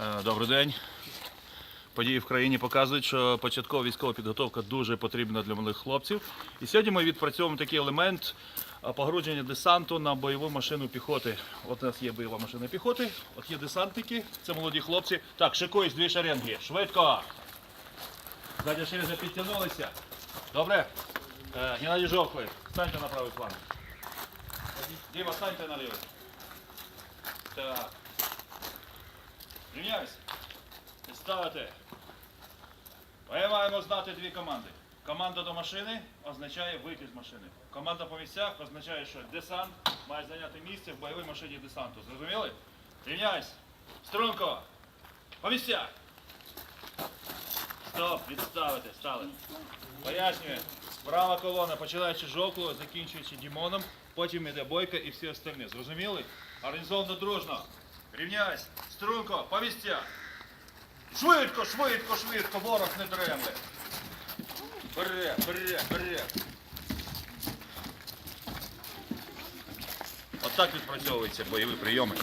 Е, Добрий день. Події в країні показують, що початкова військова підготовка дуже потрібна для малих хлопців. І сьогодні ми відпрацьовуємо такий елемент а, погруження десанту на бойову машину піхоти. От у нас є бойова машина піхоти, от є десантники, це молоді хлопці. Так, шикуюсь, дві шеренги. Швидко. Ззаді шеренги підтягнулися. Добре? Е, Геннадій Жовклий, станьте на правий план. Діма, станьте на лівий. Так. І ставити. Ми маємо знати дві команди. Команда до машини означає вийти з машини. Команда по місцях означає, що десант має зайняти місце в бойовій машині десанту. Зрозуміли? Рівняйся. Струнко. По місцях. Стоп, відставити, стали. Пояснює. Права колона, починаючи з жовклого, закінчуючи Дімоном, потім іде бойка і всі остальні. Зрозуміли? Організовано дружно. Рівняйся. Струнко, по. Швидко, швидко, швидко, ворог не дремле. Бере, бере, бере. Отак відпрацьовуються бойові прийоми.